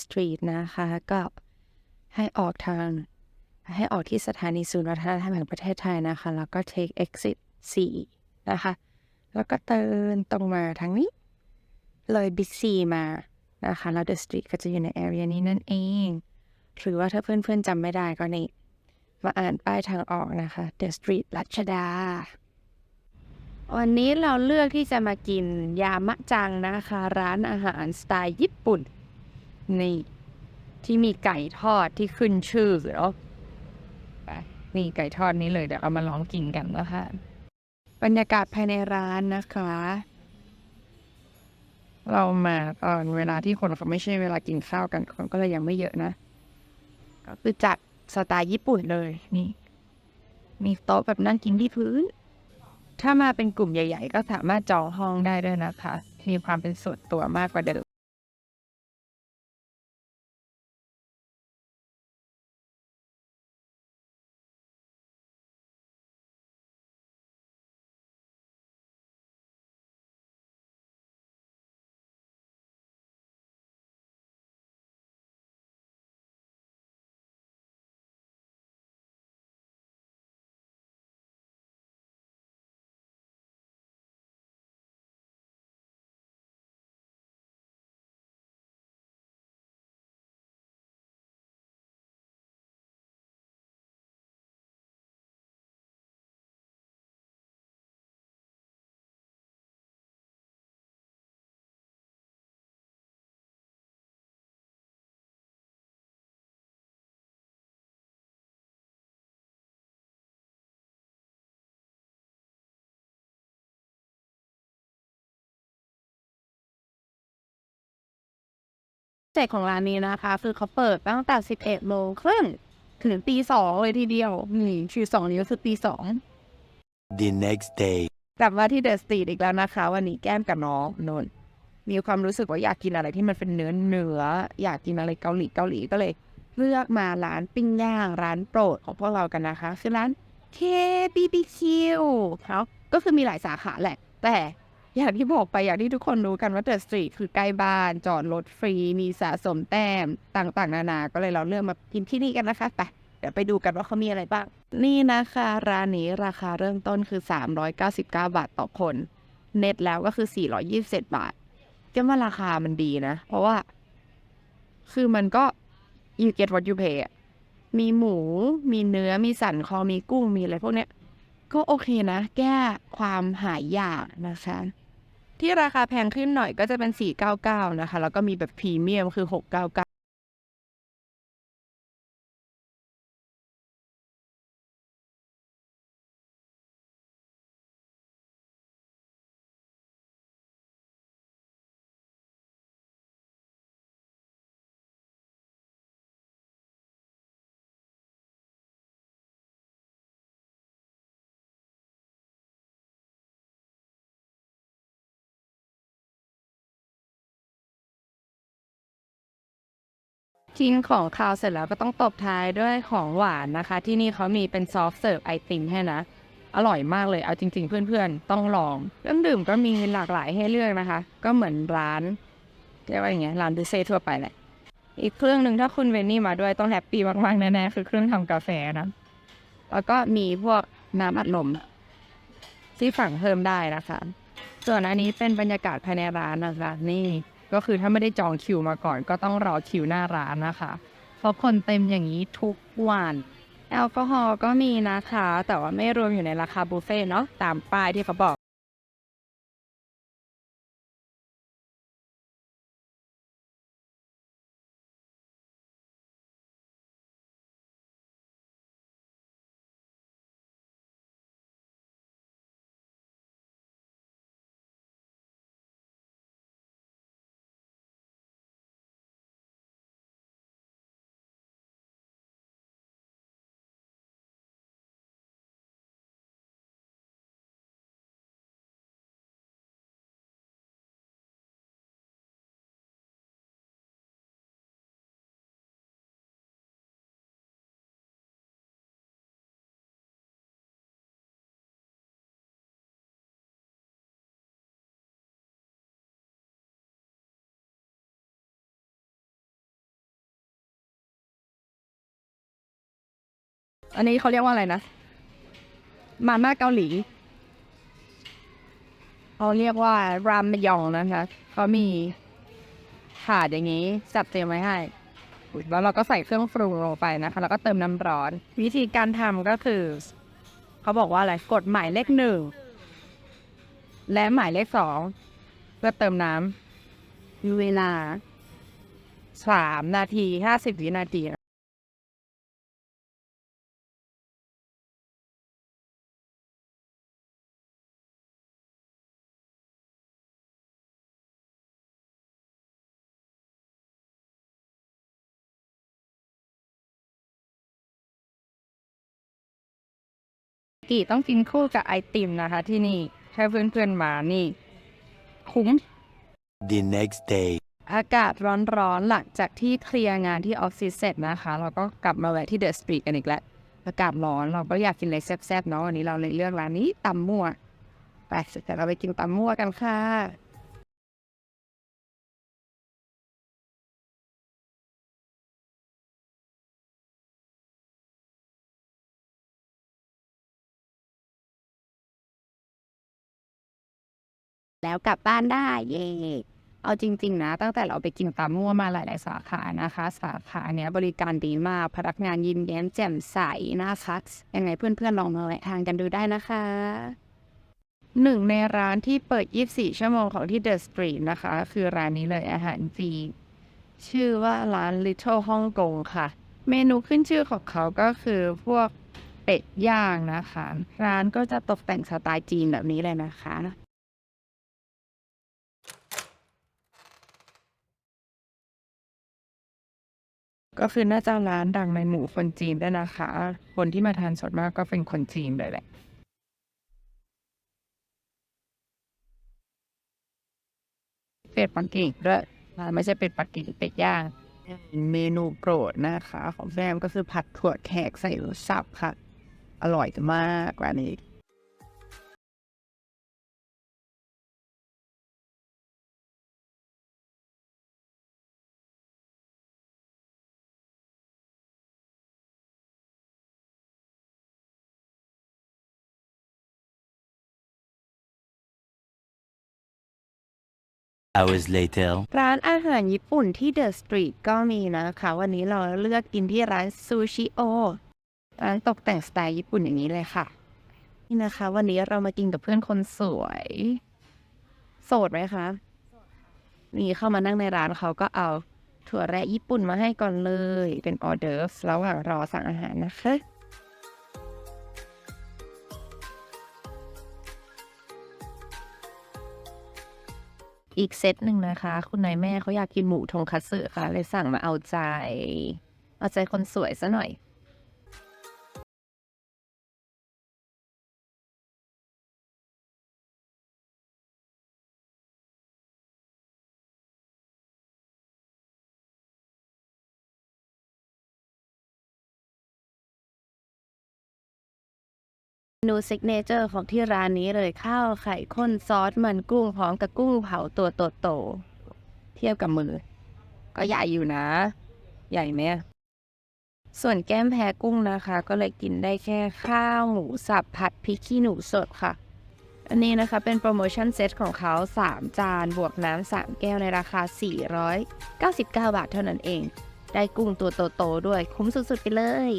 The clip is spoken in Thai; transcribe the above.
สตรีทนะคะก็ให้ออกทาง ให้ออกที่สถานีศูนย์วัฒนธรรมแห่งประเทศไทยนะคะ แล้วก็ take exit 4 นะคะ แล้วก็เดินตรงมาทางนี้ เลยบิ๊กซีมานะคะ แล้วเดอะสตรีทก็จะอยู่ใน area นี้นั่นเอง หรือว่าถ้าเพื่อนๆจำไม่ได้ก็นี่ มาอ่านป้ายทางออกนะคะ The Street รัชดาวันนี้เราเลือกที่จะมากินยามะจังนะคะ ร้านอาหารสไตล์ญี่ปุ่น นี่ที่มีไก่ทอดที่ขึ้นชื่อเนาะนี่ไก่ทอดนี้เลยเดี๋ยวเรามาลองกินกันนะคะบรรยากาศภายในร้านนะคะ เรามาตอนเวลาที่คนเขาไม่ใช่เวลากินข้าวกันคนก็เลยยังไม่เยอะนะ ก็คือจัดสไตล์ญี่ปุ่นเลยนี่ มีโต๊ะแบบนั่งกินที่พื้น ถ้ามาเป็นกลุ่มใหญ่ ๆ ก็สามารถจองห้องได้ด้วยนะคะ มีความเป็นส่วนตัวมากกว่าเดิม เจกของร้านนี้นะคะ คือเขาเปิดตั้งแต่ 11โมงครึ่งถึงตีสองเลยทีเดียว นี่คือสองนี้ก็คือตีสอง The next day. กลับมาที่เดอะสตรีทอีกแล้วนะคะ วันนี้แก้มกับน้องนนท์มีความรู้สึกว่าอยากกินอะไรที่มันเป็นเนื้อเนื้อ อยากกินอะไรเกาหลีเกาหลีก็เลย เลือกมาร้านปิ้งย่างร้านโปรดของพวกเรากันนะคะ คือร้าน KBBQ เขาก็คือมีหลายสาขาแหละ แต่ อย่างที่บอกไปอย่างที่ทุกคนรู้กันว่าเดอะสตรีทคือใกล้บ้าน จอดรถฟรี มีสะสมแต้มต่างๆ นานา ก็เลยเราเลือกมากินที่นี่กันนะคะไปเดี๋ยวไปดูกันว่าเขามีอะไรบ้าง นี่นะคะ ร้านนี้ราคาเริ่มต้นคือ 399 บาทต่อคน เน็ตแล้วก็คือ 427 บาทก็ว่าราคามันดีนะ เพราะว่า คือมันก็ you get what you pay มีหมู มีเนื้อ มีสันคอ มีกุ้ง มีอะไรพวกเนี้ย ก็โอเคนะ แก้ความหายยากนะคะ ที่ราคาแพงขึ้นหน่อยก็จะเป็น 499 นะคะ แล้วก็มีแบบพรีเมียมคือ 699 กินของคาวเสร็จแล้วก็ต้องตบท้ายด้วยของหวานนะคะ ที่นี่เขามีเป็นซอฟต์เสิร์ฟไอติมให้นะ อร่อยมากเลยเอาจริง ๆ เพื่อนๆ ต้องลองเครื่องดื่มก็มีหลากหลายให้เลือกนะคะ ก็เหมือนร้านเรียกว่าอย่างเงี้ยร้านดูเซ่ทั่วไปแหละอีกเครื่องหนึ่งถ้าคุณเวนนี่มาด้วยต้องแฮปปี้มากๆแน่ๆคือเครื่องทำกาแฟนะแล้วก็มีพวกน้ำอัดลมที่ฝั่งเพิ่มได้นะคะ ส่วนอันนี้เป็นบรรยากาศภายในร้านนะคะนี่ ก็คือถ้าไม่ได้จองคิวมาก่อน ก็ต้องรอคิวหน้าร้านนะคะ เพราะคนเต็มอย่างนี้ทุกวันแอลกอฮอล์ก็มีนะคะ แต่ว่าไม่รวมอยู่ในราคาบุฟเฟ่เนาะตามป้ายที่เขาบอก อันนี้เขาเรียกว่าอะไรนะ มาม่าเกาหลีเขาเรียกว่ารามยองนะคะเขามีถาดอย่างนี้ จัดเตรียมไว้ให้แล้วเราก็ใส่เครื่องปรุงลงไปนะคะ แล้วก็เติมน้ำร้อน วิธีการทำก็คือ เขาบอกว่าอะไรกดหมายเลขหนึ่งและหมายเลขสองเพื่อเติมน้ำมีเวลาสามนาทีห้าสิบวินาที กี่ต้องกินคู่กับไอติมนะคะ ที่นี่แค่เพื่อนๆมานี่คุ้ม The next day. อากาศร้อนๆหลังจากที่เคลียร์งานที่ออฟฟิศเสร็จนะคะ เราก็กลับมาแวะที่เดอะสตรีทกันอีกแล้ว อากาศร้อนเราก็อยากกินอะไรแซ่บๆเนาะวันนี้เราเลยเลือกร้านนี้ตำมั่วไปเดี๋ยวเราไปกินตำมั่วกันค่ะ แล้วกลับบ้านได้เย่เอาจริง ๆ นะ ตั้งแต่เราไปกินตามมั่วมาหลาย ๆ สาขานะคะ สาขาเนี้ยบริการดีมากพนักงานยิ้มแย้มแจ่มใสนะคะยังไงเพื่อนๆลองมาแวะทานกันดูได้นะคะหนึ่งในร้านที่เปิด 24 ชั่วโมงของที่เดอะสตรีทนะคะ คือร้านนี้เลยอาหารจีนชื่อว่าร้าน Little ฮ่องกงค่ะ เมนูขึ้นชื่อของเขาก็คือพวกเป็ดย่างนะคะ ร้านก็จะตกแต่งสไตล์จีนแบบนี้เลยนะคะ ก็คือน่าจะร้านดังในหมู่คนจีนด้วยนะคะ คนที่มาทานสดมากก็เป็นคนจีนเลยแหละ เป็ดปักกิ่งด้วยอ่าไม่ใช่เป็ดปักกิ่งเป็ดย่าง เมนูโปรดนะคะ ของแฟมก็คือผัดถั่วแขกใส่รสสับค่ะ อร่อยมากร้านนี้ Hours later. ร้านอาหารญี่ปุ่นที่เดอะสตรีทก็มีนะคะ วันนี้เราเลือกกินที่ร้านซูชิโอร้านตกแต่งสไตล์ญี่ปุ่นอย่างนี้เลยค่ะ นี่นะคะ วันนี้เรามากินกับเพื่อนคนสวย โสดไหมคะ นี่เข้ามานั่งในร้านเขาก็เอาถั่วแระญี่ปุ่นมาให้ก่อนเลย เป็นออเดอร์ฟระหว่างรอสั่งอาหารนะคะ อีกเซตหนึ่งนะคะ คุณนายแม่เขาอยากกินหมูทงคัตสึค่ะ เลยสั่งมาเอาใจ เอาใจคนสวยซะหน่อย นูซิกเนเจอร์ของที่ร้านนี้เลยข้าวไข่ข้นซอสมันกุ้งพร้อมกับกุ้งเผาตัวโตๆเทียบกับมือ ก็ใหญ่อยู่นะ ใหญ่ไหมส่วนแก้มแพ้กุ้งนะคะ ก็เลยกินได้แค่ข้าวหมูสับผัดพริกขี้หนูสดค่ะ อันนี้นะคะเป็นโปรโมชั่นเซตของเขา 3 จานบวกน้ำ3แก้วในราคา 499 บาทเท่านั้นเอง ได้กุ้งตัวโตๆด้วยคุ้มสุดๆไปเลย